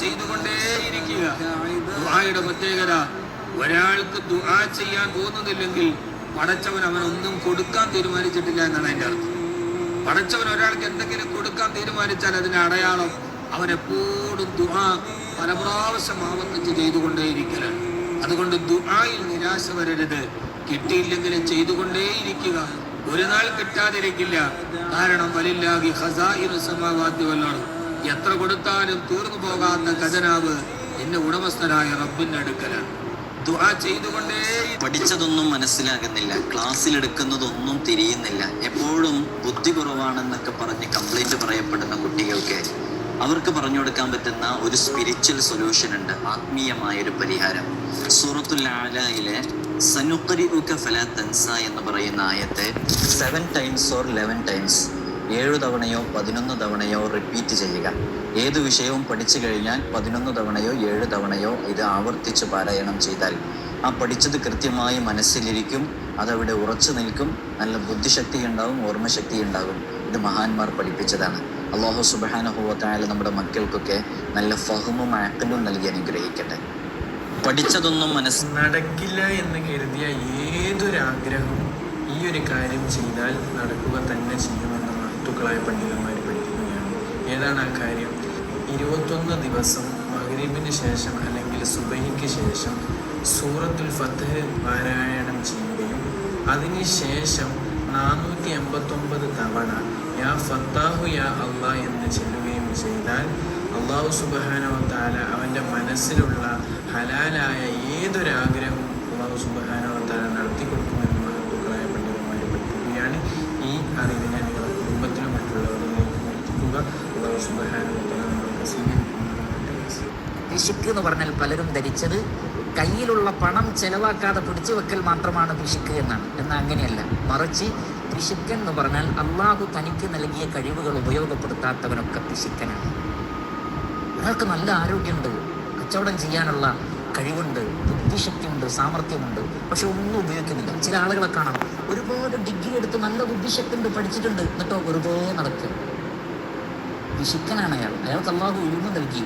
ചെയ്തുകൊണ്ടേയിരിക്കുക. ദുആയുടെ പ്രത്യേകത ഒരാൾക്ക് ദുആ ചെയ്യാൻ തോന്നുന്നില്ലെങ്കിൽ പടച്ചവൻ അവനൊന്നും കൊടുക്കാൻ തീരുമാനിച്ചിട്ടില്ല എന്നാണ് അതിന്റെ അർത്ഥം. പടച്ചവൻ ഒരാൾക്ക് എന്തെങ്കിലും കൊടുക്കാൻ തീരുമാനിച്ചാൽ അതിന്റെ അടയാളം അവനെപ്പോഴും ദുആ പല പ്രാവശ്യം ആവർത്തിച്ച് ചെയ്തുകൊണ്ടേയിരിക്കലാണ്. അതുകൊണ്ട് ദുആയിൽ നിരാശ വരരുത്. കിട്ടിയില്ലെങ്കിലും ചെയ്തുകൊണ്ടേയിരിക്കുക. ഒരു നാൾ കിട്ടാതിരിക്കില്ല. കാരണം ഖസായിനു സമാവാത്തി വല്ലാണ് എത്ര കൊടുത്താലും തീർന്നു പോകാത്ത ഖജനാവ് എന്റെ ഉടമസ്ഥനായ റബ്ബിന്റെ അടുക്കലാണ്. പഠിച്ചതൊന്നും മനസ്സിലാകുന്നില്ല. ക്ലാസ്സിൽ എടുക്കുന്നതൊന്നും തിരിയുന്നില്ല. എപ്പോഴും ബുദ്ധി കുറവാണെന്നൊക്കെ പറഞ്ഞ് കംപ്ലൈന്റ് പറയപ്പെടുന്ന കുട്ടികൾക്ക് അവർക്ക് പറഞ്ഞു കൊടുക്കാൻ പറ്റുന്ന ഒരു സ്പിരിച്വൽ സൊല്യൂഷൻ ഉണ്ട്. ആത്മീയമായ ഒരു പരിഹാരം. സൂറത്തുൽ ആലയിലെ സനുക്കരി ഫലാ തൻസ എന്ന് പറയുന്ന ആയത്തെ seven times or eleven times ഏഴു തവണയോ പതിനൊന്ന് തവണയോ റിപ്പീറ്റ് ചെയ്യുക. ഏത് വിഷയവും പഠിച്ചു കഴിഞ്ഞാൽ പതിനൊന്ന് തവണയോ ഏഴ് തവണയോ ഇത് ആവർത്തിച്ച് പാരായണം ചെയ്താൽ ആ പഠിച്ചത് കൃത്യമായി മനസ്സിലിരിക്കും അതവിടെ ഉറച്ചു നിൽക്കും നല്ല ബുദ്ധിശക്തി ഉണ്ടാവും ഓർമ്മശക്തി ഉണ്ടാകും ഇത് മഹാന്മാർ പഠിപ്പിച്ചതാണ്. അള്ളാഹു സുബാനഹുവത്തായ നമ്മുടെ മക്കൾക്കൊക്കെ നല്ല ഫഹമും ആക്കലും നൽകി അനുഗ്രഹിക്കട്ടെ. പഠിച്ചതൊന്നും മനസ്സ് നടക്കില്ല എന്ന് കരുതിയ ഏതൊരാഗ്രഹവും ഈ ഒരു കാര്യം ചെയ്താൽ നടക്കുക തന്നെ ചെയ്യുമെന്ന് മഹത്തുക്കളായ പണ്ഡിതന്മാർ പഠിപ്പിക്കുകയാണ്. ഏതാണ് ആ കാര്യം? ഇരുപത്തൊന്ന് ദിവസം മഗ്രീബിന് ശേഷം അല്ലെങ്കിൽ സുബഹിക്ക് ശേഷം സൂറത്തുൽ ഫത്തഹ് പാരായണം ചെയ്യുകയും അതിനുശേഷം നാനൂറ്റി എൺപത്തൊമ്പത് തവണ യാ ഫത്താഹു യാ അള്ളാ എന്ന് ചെല്ലുകയും ചെയ്താൽ അള്ളാഹു സുബാനവത്താല അവന്റെ മനസ്സിലുള്ള ഹലാലായ ഏതൊരാഗ്രഹവും പിശുക്ക് എന്ന് പറഞ്ഞാൽ പലരും ധരിച്ചത് കയ്യിലുള്ള പണം ചെലവാക്കാതെ പിടിച്ചു വെക്കൽ മാത്രമാണ് പിശുക്ക് എന്നാണ്. എന്നാൽ അങ്ങനെയല്ല. മറിച്ച് പിശുക്കൻ എന്ന് പറഞ്ഞാൽ അള്ളാഹു തനിക്ക് നൽകിയ കഴിവുകൾ ഉപയോഗപ്പെടുത്താത്തവനൊക്കെ പിശുക്കനാണ് ഒരാൾക്ക് നല്ല ആരോഗ്യമുണ്ട് കച്ചവടം ചെയ്യാനുള്ള കഴിവുണ്ട് ബുദ്ധിശക്തിയുണ്ട് സാമർഥ്യമുണ്ട് പക്ഷെ ഒന്നും ഉപയോഗിക്കുന്നില്ല. ചില ആളുകളെ കാണാം ഒരുപാട് ഡിഗ്രി എടുത്ത് നല്ല ബുദ്ധിശക്തി ഉണ്ട് പഠിച്ചിട്ടുണ്ട് എന്നിട്ടോ വെറുതെ നടക്കുക. പിശുക്കനാണ് അയാൾ. അയാൾക്ക് അള്ളാഹു ഉഴുന്ന് നൽകി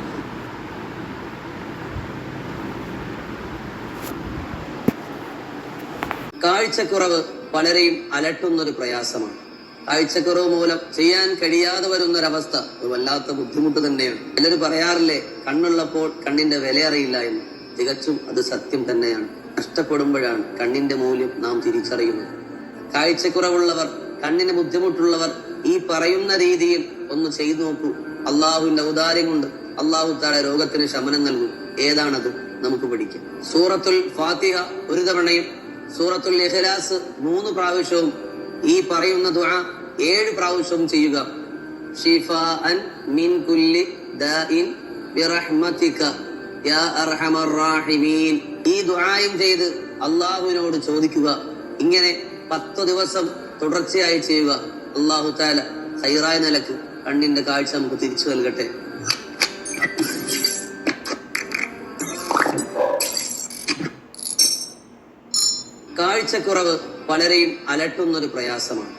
കാഴ്ചക്കുറവ് പലരെയും അലട്ടുന്നൊരു പ്രയാസമാണ്. കാഴ്ചക്കുറവ് മൂലം ചെയ്യാൻ കഴിയാതെ വരുന്നൊരവസ്ഥ ഒരു വല്ലാത്ത ബുദ്ധിമുട്ട് തന്നെയാണ്. ചിലർ പറയാറില്ലേ കണ്ണുള്ളപ്പോൾ കണ്ണിന്റെ വില അറിയില്ല എന്ന്. തികച്ചും അത് സത്യം തന്നെയാണ്. നഷ്ടപ്പെടുമ്പോഴാണ് കണ്ണിന്റെ മൂല്യം നാം തിരിച്ചറിയുന്നത്. കാഴ്ചക്കുറവുള്ളവർ കണ്ണിന് ബുദ്ധിമുട്ടുള്ളവർ ഈ പറയുന്ന രീതിയിൽ ഒന്ന് ചെയ്തു നോക്കൂ. അള്ളാഹുവിന്റെ ഔദാര്യം കൊണ്ട് അള്ളാഹു താഴെ രോഗത്തിന് ശമനം നൽകും. ഏതാണത്? നമുക്ക് പഠിക്കാം. സൂറത്തുൽ ഫാത്തിഹ ഒരു തവണയും സൂറത്തുൽ ഇഖ്ലാസ് മൂന്ന് പ്രാവശ്യവും ഈ പറയുന്ന ദുആ ഏഴ് പ്രാവശ്യവും ചെയ്യുക. മിൻ കുല്ലി ദാഇൻ ബിറഹ്മതിക. യാ അർഹമർ റാഹിമീൻ. ഈ ദുആയും ചെയ്ത് അള്ളാഹുവിനോട് ചോദിക്കുക. ഇങ്ങനെ പത്ത് ദിവസം തുടർച്ചയായി ചെയ്യുക. അള്ളാഹു താല ഹൈറായ നിലയ്ക്ക് കണ്ണിന്റെ കാഴ്ച നമുക്ക് തിരിച്ചു നൽകട്ടെ. കാഴ്ചക്കുറവ് പലരെയും അലട്ടുന്നൊരു പ്രയാസമാണ്.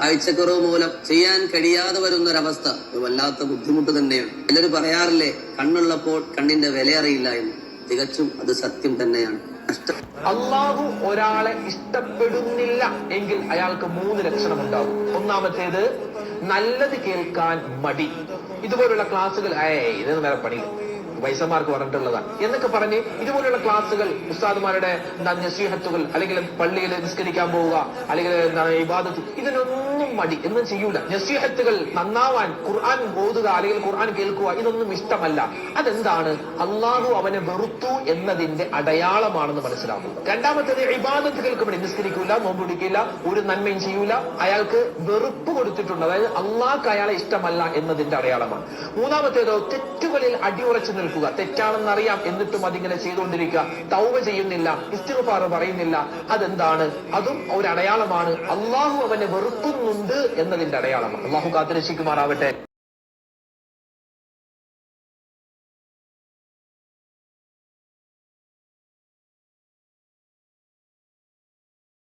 കാഴ്ചക്കുറവ് മൂലം ചെയ്യാൻ കഴിയാതെ വരുന്നൊരവസ്ഥ വല്ലാത്ത ബുദ്ധിമുട്ട് തന്നെയാണ്. ചിലർ പറയാറില്ലേ കണ്ണുള്ളപ്പോൾ കണ്ണിന്റെ വില അറിയില്ല എന്ന്. തികച്ചും അത് സത്യം തന്നെയാണ്. അള്ളാഹു ഒരാളെ ഇഷ്ടപ്പെടുന്നില്ല എങ്കിൽ അയാൾക്ക് മൂന്ന് ലക്ഷണം ഉണ്ടാവും ഒന്നാമത്തേത് നല്ലത് കേൾക്കാൻ മടി. ഇതുപോലുള്ള ക്ലാസ്സുകൾ ഏ ഇത് വേറെ പണിയില്ല വൈസന്മാർക്ക് പറഞ്ഞിട്ടുള്ളതാണ് എന്നൊക്കെ പറഞ്ഞ് ഇതുപോലുള്ള ക്ലാസ്സുകൾ ഉസ്താദുമാരുടെ നസീഹത്തുകൾ അല്ലെങ്കിൽ പള്ളിയിൽ നിസ്കരിക്കാൻ പോവുക അല്ലെങ്കിൽ എന്താണ് ഇബാദത്ത് ഇതിനൊന്നും മടി എന്നും ചെയ്യൂല. നസീഹത്തുകൾ നന്നാവാൻ ഖുർആൻ ഓതുക അല്ലെങ്കിൽ ഖുർആൻ കേൾക്കുക ഇതൊന്നും ഇഷ്ടമല്ല. അതെന്താണ്? അള്ളാഹു അവനെ വെറുത്തു എന്നതിന്റെ അടയാളമാണെന്ന് മനസ്സിലാക്കും രണ്ടാമത്തേത് ഇബാദത്തുകൾക്ക് വേണ്ടി നിസ്കരിക്കൂല നോമ്പ് പിടിക്കില്ല ഒരു നന്മയും ചെയ്യൂല. അയാൾക്ക് വെറുപ്പ് കൊടുത്തിട്ടുണ്ട്. അതായത് അള്ളാഹ്ക്ക് അയാളെ ഇഷ്ടമല്ല എന്നതിന്റെ അടയാളമാണ്. മൂന്നാമത്തേതോ തെറ്റുകളിൽ അടിയുറച്ചു നിൽക്കുക. തെറ്റാണെന്ന് അറിയാം എന്നിട്ടും അതിങ്ങനെ ചെയ്തുകൊണ്ടിരിക്കുക. തൗവ ചെയ്യുന്നില്ല ഇസ്തിഗ്ഫാർ പറയുന്നില്ല. അതെന്താണ്? അതും ഒരു അടയാളമാണ്. അള്ളാഹു അവനെ വെറുക്കുന്നുണ്ട് എന്നതിന്റെ അടയാളമാണ് അള്ളാഹു കാത്തിരക്ഷിക്കുമാറാവട്ടെ.